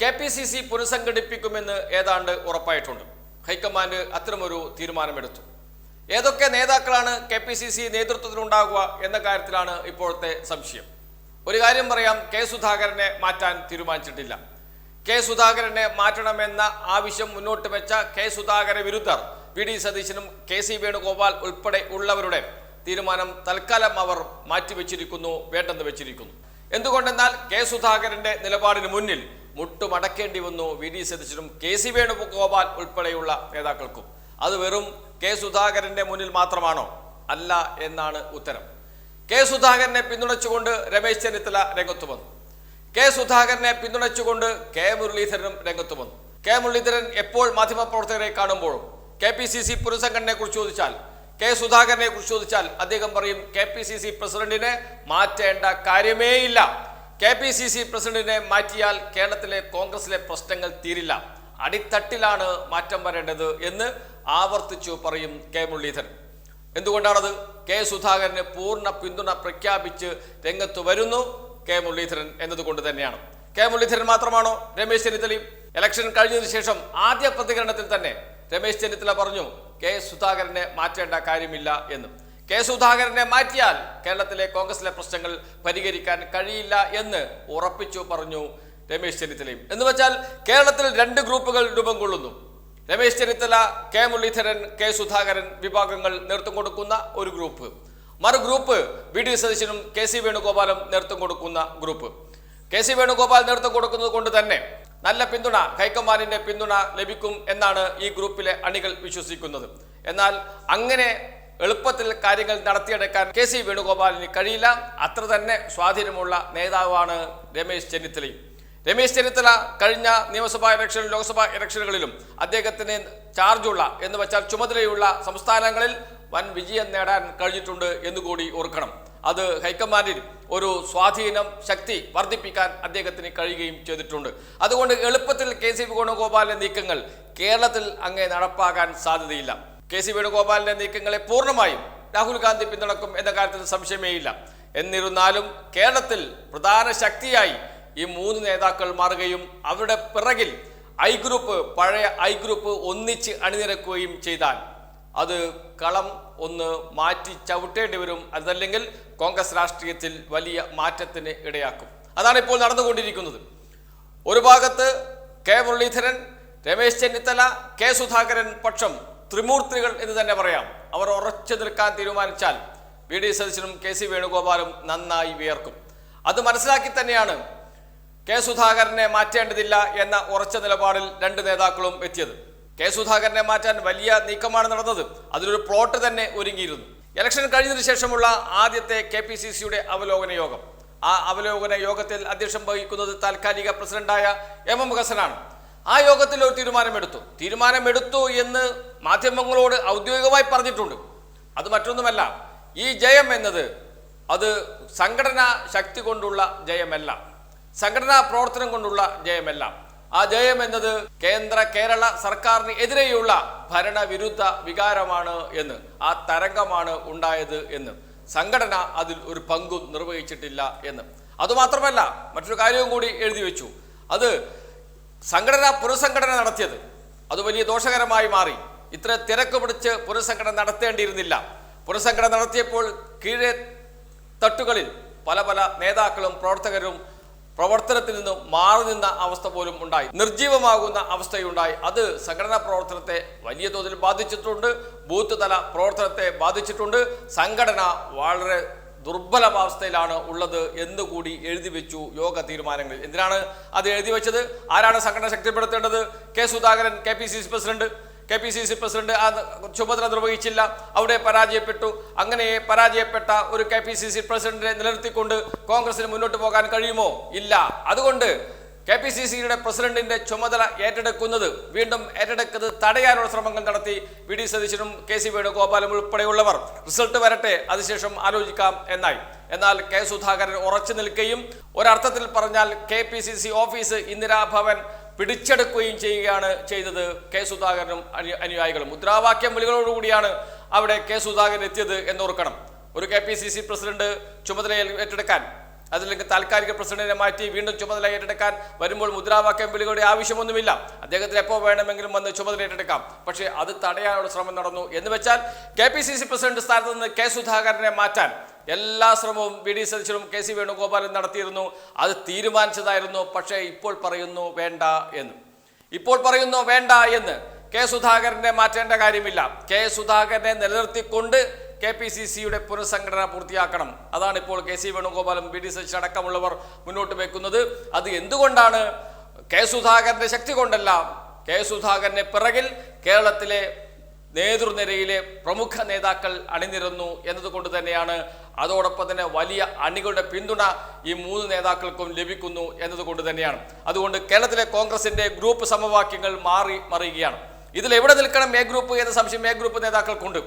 K P C C പുനഃസംഘടിപ്പിക്കുമെന്ന് ഏതാണ്ട് ഉറപ്പായിട്ടുണ്ട്. ഹൈക്കമാൻഡ് അത്തരമൊരു തീരുമാനമെടുത്തു. ഏതൊക്കെ നേതാക്കളാണ് കെ പി സി സി നേതൃത്വത്തിലുണ്ടാകുക എന്ന കാര്യത്തിലാണ് ഇപ്പോഴത്തെ സംശയം. ഒരു കാര്യം പറയാം കെ സുധാകരനെ മാറ്റാൻ തീരുമാനിച്ചിട്ടില്ല. കെ സുധാകരനെ മാറ്റണമെന്ന ആവശ്യം മുന്നോട്ട് വെച്ച കെ സുധാകര വിരുദ്ധർ വി ഡി സതീശനും കെ സി വേണുഗോപാൽ ഉൾപ്പെടെ ഉള്ളവരുടെ തീരുമാനം തൽക്കാലം അവർ മാറ്റിവെച്ചിരിക്കുന്നു വേണ്ടെന്ന് വെച്ചിരിക്കുന്നു. എന്തുകൊണ്ടെന്നാൽ കെ സുധാകരന്റെ നിലപാടിന് മുന്നിൽ മുട്ടുമടക്കേണ്ടി വന്നു. വി. ഡി. സതീശനും കെ. സി. വേണുഗോപാൽ ഉൾപ്പെടെയുള്ള നേതാക്കൾക്കും. അത് വെറും കെ. സുധാകരന്റെ മുന്നിൽ മാത്രമാണോ? അല്ല എന്നാണ് ഉത്തരം. കെ. സുധാകരനെ പിന്തുണച്ചുകൊണ്ട് രമേശ് ചെന്നിത്തല രംഗത്ത് വന്നു. കെ. സുധാകരനെ പിന്തുണച്ചുകൊണ്ട് കെ. മുരളീധരനും രംഗത്ത് വന്നു. കെ. മുരളീധരൻ എപ്പോൾ മാധ്യമപ്രവർത്തകരെ കാണുമ്പോഴും കെ. പി. സി. സി പുനഃസംഘടനയെ കുറിച്ച് ചോദിച്ചാൽ കെ. സുധാകരനെ കുറിച്ച് ചോദിച്ചാൽ അദ്ദേഹം പറയും കെ. പി. സി. സി പ്രസിഡന്റിനെ മാറ്റേണ്ട കാര്യമേയില്ല. കെ പി സി സി പ്രസിഡന്റിനെ മാറ്റിയാൽ കേരളത്തിലെ കോൺഗ്രസിലെ പ്രശ്നങ്ങൾ തീരില്ല. അടിത്തട്ടിലാണ് മാറ്റം വരേണ്ടത് എന്ന് ആവർത്തിച്ചു പറയും കെ മുരളീധരൻ. എന്തുകൊണ്ടാണത്? കെ സുധാകരന് പൂർണ പിന്തുണ പ്രഖ്യാപിച്ച് രംഗത്ത് വരുന്നു കെ മുരളീധരൻ എന്നതുകൊണ്ട് തന്നെയാണ്. കെ മുരളീധരൻ മാത്രമാണോ രമേശ് ചെന്നിത്തലയും? ഇലക്ഷൻ കഴിഞ്ഞതിന് ശേഷം ആദ്യ പ്രതികരണത്തിൽ തന്നെ രമേശ് ചെന്നിത്തല പറഞ്ഞു കെ സുധാകരനെ മാറ്റേണ്ട കാര്യമില്ല എന്ന്. കെ സുധാകരനെ മാറ്റിയാൽ കേരളത്തിലെ കോൺഗ്രസിലെ പ്രശ്നങ്ങൾ പരിഹരിക്കാൻ കഴിയില്ല എന്ന് ഉറപ്പിച്ചു പറഞ്ഞു രമേശ് ചെന്നിത്തലയും. എന്ന് വെച്ചാൽ കേരളത്തിൽ രണ്ട് ഗ്രൂപ്പുകൾ രൂപം കൊള്ളുന്നു. രമേശ് ചെന്നിത്തല കെ മുരളീധരൻ കെ സുധാകരൻ വിഭാഗങ്ങൾ നേതൃത്വം കൊടുക്കുന്ന ഒരു ഗ്രൂപ്പ്. മറു ഗ്രൂപ്പ് വി ഡി സതീശനും കെ സി വേണുഗോപാലും നേതൃത്വം കൊടുക്കുന്ന ഗ്രൂപ്പ്. കെ സി വേണുഗോപാൽ നേതൃത്വം കൊടുക്കുന്നത് കൊണ്ട് തന്നെ നല്ല പിന്തുണ ഹൈക്കമാൻഡിന്റെ പിന്തുണ ലഭിക്കും എന്നാണ് ഈ ഗ്രൂപ്പിലെ അണികൾ വിശ്വസിക്കുന്നത്. എന്നാൽ അങ്ങനെ എളുപ്പത്തിൽ കാര്യങ്ങൾ നടത്തിയെടുക്കാൻ കെ സി വേണുഗോപാലിന് കഴിയില്ല. അത്ര തന്നെ സ്വാധീനമുള്ള നേതാവാണ് രമേശ് ചെന്നിത്തല രമേശ് ചെന്നിത്തല കഴിഞ്ഞ നിയമസഭാ ഇലക്ഷനിലും ലോക്സഭാ ഇലക്ഷനുകളിലും അദ്ദേഹത്തിന് ചാർജുള്ള എന്ന് വെച്ചാൽ ചുമതലയുള്ള സംസ്ഥാനങ്ങളിൽ വൻ വിജയം നേടാൻ കഴിഞ്ഞിട്ടുണ്ട് എന്നുകൂടി ഓർക്കണം. അത് ഹൈക്കമാൻഡിൽ ഒരു സ്വാധീനം ശക്തി വർദ്ധിപ്പിക്കാൻ അദ്ദേഹത്തിന് കഴിയുകയും ചെയ്തിട്ടുണ്ട്. അതുകൊണ്ട് എളുപ്പത്തിൽ കെ സി വേണുഗോപാലിന്റെ നീക്കങ്ങൾ കേരളത്തിൽ അങ്ങേ നടപ്പാകാൻ സാധ്യതയില്ല. കെ സി വേണുഗോപാലിന്റെ നീക്കങ്ങളെ പൂർണമായും രാഹുൽ ഗാന്ധി പിന്തുണക്കും എന്ന കാര്യത്തിൽ സംശയമേയില്ല എന്നിരുന്നാലും കേരളത്തിൽ പ്രധാന ശക്തിയായി ഈ മൂന്ന് നേതാക്കൾ മാറുകയും അവരുടെ പിറകിൽ ഐ ഗ്രൂപ്പ് പഴയ ഐ ഗ്രൂപ്പ് ഒന്നിച്ച് അണിനിരക്കുകയും ചെയ്താൽ അത് കളം ഒന്ന് മാറ്റി ചവിട്ടേണ്ടി വരും അതല്ലെങ്കിൽ കോൺഗ്രസ് രാഷ്ട്രീയത്തിൽ വലിയ മാറ്റത്തിന് ഇടയാക്കും. അതാണ് ഇപ്പോൾ നടന്നുകൊണ്ടിരിക്കുന്നത്. ഒരു ഭാഗത്ത് കെ മുരളീധരൻ രമേശ് ചെന്നിത്തല കെ സുധാകരൻ പക്ഷം ത്രിമൂർത്തികൾ എന്ന് തന്നെ പറയാം. അവർ ഉറച്ചു നിൽക്കാൻ തീരുമാനിച്ചാൽ വി ഡി സതീശനും കെ സി വേണുഗോപാലും നന്നായി വിയർക്കും. അത് മനസ്സിലാക്കി തന്നെയാണ് കെ സുധാകരനെ മാറ്റേണ്ടതില്ല എന്ന ഉറച്ച നിലപാടിൽ രണ്ട് നേതാക്കളും എത്തിയത്. കെ സുധാകരനെ മാറ്റാൻ വലിയ നീക്കമാണ് നടന്നത്. അതിലൊരു പ്ലോട്ട് തന്നെ ഒരുങ്ങിയിരുന്നു. ഇലക്ഷൻ കഴിഞ്ഞതിനു ശേഷമുള്ള ആദ്യത്തെ കെ പി സി സിയുടെ അവലോകന യോഗം. ആ അവലോകന യോഗത്തിൽ അധ്യക്ഷം വഹിക്കുന്നത് താൽക്കാലിക പ്രസിഡന്റായ എം എം ഹസനാണ് ആ യോഗത്തിൽ ഒരു തീരുമാനമെടുത്തു. തീരുമാനമെടുത്തു എന്ന് മാധ്യമങ്ങളോട് ഔദ്യോഗികമായി പറഞ്ഞിട്ടുണ്ട്. അത് മറ്റൊന്നുമല്ല ഈ ജയം എന്നത് അത് സംഘടനാ ശക്തി കൊണ്ടുള്ള ജയമല്ല. സംഘടനാ പ്രവർത്തനം കൊണ്ടുള്ള ജയമല്ല. ആ ജയം എന്നത് കേന്ദ്ര കേരള സർക്കാരിന് എതിരെയുള്ള ഭരണവിരുദ്ധ വികാരമാണ് എന്ന് ആ തരംഗമാണ് ഉണ്ടായത് എന്ന് സംഘടന അതിൽ ഒരു പങ്കും നിർവഹിച്ചിട്ടില്ല എന്ന്. അതുമാത്രമല്ല മറ്റൊരു കാര്യവും കൂടി എഴുതി വെച്ചു. അത് സംഘടന പുനഃസംഘടന നടത്തിയത്. അത് വലിയ ദോഷകരമായി മാറി. ഇത്ര തിരക്ക് പിടിച്ച് പുനഃസംഘടന നടത്തേണ്ടിയിരുന്നില്ല. പുനഃസംഘടന നടത്തിയപ്പോൾ കീഴേ തട്ടുകളിൽ പല പല നേതാക്കളും പ്രവർത്തകരും പ്രവർത്തനത്തിൽ നിന്ന് മാറി നിന്ന അവസ്ഥ പോലും ഉണ്ടായി. നിർജീവമാകുന്ന അവസ്ഥയുണ്ടായി. അത് സംഘടനാ പ്രവർത്തനത്തെ വലിയ തോതിൽ ബാധിച്ചിട്ടുണ്ട്. ബൂത്ത് തല പ്രവർത്തനത്തെ ബാധിച്ചിട്ടുണ്ട്. സംഘടന വളരെ ദുർബലമാവസ്ഥയിലാണ് ഉള്ളത് എന്ന് കൂടി എഴുതി വെച്ചു യോഗ തീരുമാനങ്ങളിൽ. എന്തിനാണ് അത് എഴുതി വെച്ചത്? ആരാണ് സംഘടന ശക്തിപ്പെടുത്തേണ്ടത്? K Sudhakaran K P C C president. K P C C president ആ ചുമതല നിർവഹിച്ചില്ല. അവിടെ പരാജയപ്പെട്ടു. അങ്ങനെ പരാജയപ്പെട്ട ഒരു കെ പി സി സി പ്രസിഡന്റിനെ നിലനിർത്തിക്കൊണ്ട് കോൺഗ്രസിന് മുന്നോട്ട് പോകാൻ കഴിയുമോ? ഇല്ല. അതുകൊണ്ട് കെ പി സി സിയുടെ പ്രസിഡന്റിന്റെ ചുമതല ഏറ്റെടുക്കുന്നത് വീണ്ടും ഏറ്റെടുക്കുന്നത് തടയാനുള്ള ശ്രമങ്ങൾ നടത്തി വി ഡി സതീശനും കെ സി വേണുഗോപാലും ഉൾപ്പെടെയുള്ളവർ. റിസൾട്ട് വരട്ടെ അതിനുശേഷം ആലോചിക്കാം എന്നായി. എന്നാൽ കെ സുധാകരൻ ഉറച്ചു നിൽക്കുകയും ഒരർത്ഥത്തിൽ പറഞ്ഞാൽ K P C C office Indira Bhavan പിടിച്ചെടുക്കുകയും ചെയ്യുകയാണ് ചെയ്തത് കെ സുധാകരനും അനു- അനുയായികളും. മുദ്രാവാക്യം വിളികളോടുകൂടിയാണ് അവിടെ കെ സുധാകരൻ എത്തിയത് എന്നോർക്കണം ഒരു K P C C president ചുമതലയിൽ ഏറ്റെടുക്കാൻ അതല്ലെങ്കിൽ താൽക്കാലിക പ്രസിഡന്റിനെ മാറ്റി വീണ്ടും ചുമതല ഏറ്റെടുക്കാൻ വരുമ്പോൾ മുദ്രാവാക്യം വിളികളുടെ ആവശ്യമൊന്നുമില്ല. അദ്ദേഹത്തിന് എപ്പോൾ വേണമെങ്കിലും വന്ന് ചുമതല ഏറ്റെടുക്കാം. പക്ഷേ അത് തടയാനുള്ള ശ്രമം നടന്നു. എന്ന് വെച്ചാൽ K P C C president സ്ഥാനത്ത് നിന്ന് കെ സുധാകരനെ മാറ്റാൻ എല്ലാ ശ്രമവും വി ഡി സതീശനും കെ സി വേണുഗോപാലും നടത്തിയിരുന്നു. അത് തീരുമാനിച്ചതായിരുന്നു. പക്ഷേ ഇപ്പോൾ പറയുന്നു വേണ്ട എന്ന്. ഇപ്പോൾ പറയുന്നു വേണ്ട എന്ന് കെ സുധാകരനെ മാറ്റേണ്ട കാര്യമില്ല. കെ സുധാകരനെ നിലനിർത്തിക്കൊണ്ട് കെ പി സി സിയുടെ പുനഃസംഘടന പൂർത്തിയാക്കണം. അതാണ് ഇപ്പോൾ കെ സി വേണുഗോപാലും ബി ഡി സതീശൻ അടക്കമുള്ളവർ മുന്നോട്ട് വെക്കുന്നത്. അത് എന്തുകൊണ്ടാണ്? കെ സുധാകരന്റെ ശക്തി കൊണ്ടല്ല. കെ സുധാകരനെ പിറകിൽ കേരളത്തിലെ നേതൃനിരയിലെ പ്രമുഖ നേതാക്കൾ അണിനിരന്നു എന്നതുകൊണ്ട് തന്നെയാണ് അതോടൊപ്പം തന്നെ വലിയ അണികളുടെ പിന്തുണ ഈ മൂന്ന് നേതാക്കൾക്കും ലഭിക്കുന്നു എന്നതുകൊണ്ട് തന്നെയാണ്. അതുകൊണ്ട് കേരളത്തിലെ കോൺഗ്രസിന്റെ ഗ്രൂപ്പ് സമവാക്യങ്ങൾ മാറി മറിയുകയാണ്. ഇതിൽ എവിടെ നിൽക്കണം എ ഗ്രൂപ്പ്? എന്ന സംശയം എ ഗ്രൂപ്പ് നേതാക്കൾക്കുണ്ട്.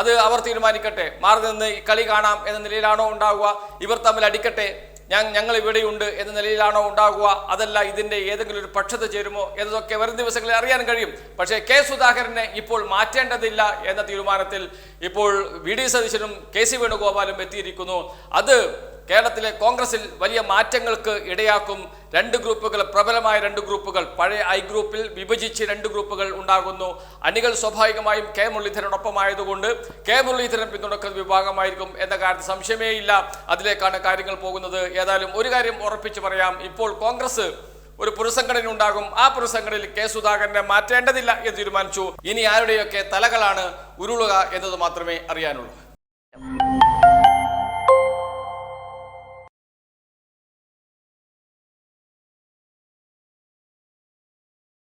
അത് അവർ തീരുമാനിക്കട്ടെ. മാറി നിന്ന് കളി കാണാം എന്ന നിലയിലാണോ ഉണ്ടാവുക? ഇവർ തമ്മിൽ അടിക്കട്ടെ. ഞാൻ ഞങ്ങൾ ഇവിടെയുണ്ട് എന്ന നിലയിലാണോ ഉണ്ടാകുക അതല്ല ഇതിന്റെ ഏതെങ്കിലും ഒരു പക്ഷത്ത് ചേരുമോ എന്നതൊക്കെ വരും ദിവസങ്ങളിൽ അറിയാൻ കഴിയും. പക്ഷേ കെ സുധാകരനെ ഇപ്പോൾ മാറ്റേണ്ടതില്ല എന്ന തീരുമാനത്തിൽ ഇപ്പോൾ വി ഡി സതീശനും കെ സി വേണുഗോപാലും എത്തിയിരിക്കുന്നു. അത് കേരളത്തിലെ കോൺഗ്രസിൽ വലിയ മാറ്റങ്ങൾക്ക് ഇടയാക്കും രണ്ട് ഗ്രൂപ്പുകൾ പ്രബലമായ രണ്ട് ഗ്രൂപ്പുകൾ പഴയ ഐ ഗ്രൂപ്പിൽ വിഭജിച്ച് രണ്ട് ഗ്രൂപ്പുകൾ ഉണ്ടാകുന്നു. അണികൾ സ്വാഭാവികമായും കെ മുരളീധരനൊപ്പമായതുകൊണ്ട് കെ മുരളീധരൻ പിന്തുണക്കുന്ന വിഭാഗമായിരിക്കും എന്ന കാര്യത്തിൽ സംശയമേ ഇല്ല. അതിലേക്കാണ് കാര്യങ്ങൾ പോകുന്നത്. ഏതായാലും ഒരു കാര്യം ഉറപ്പിച്ചു പറയാം. ഇപ്പോൾ കോൺഗ്രസ് ഒരു പുനഃസംഘടന ഉണ്ടാകും ആ പുനഃസംഘടനയിൽ കെ സുധാകരനെ മാറ്റേണ്ടതില്ല എന്ന് തീരുമാനിച്ചു. ഇനി ആരുടെയൊക്കെ തലകളാണ് ഉരുളുക എന്നത് മാത്രമേ അറിയാനുള്ളൂ.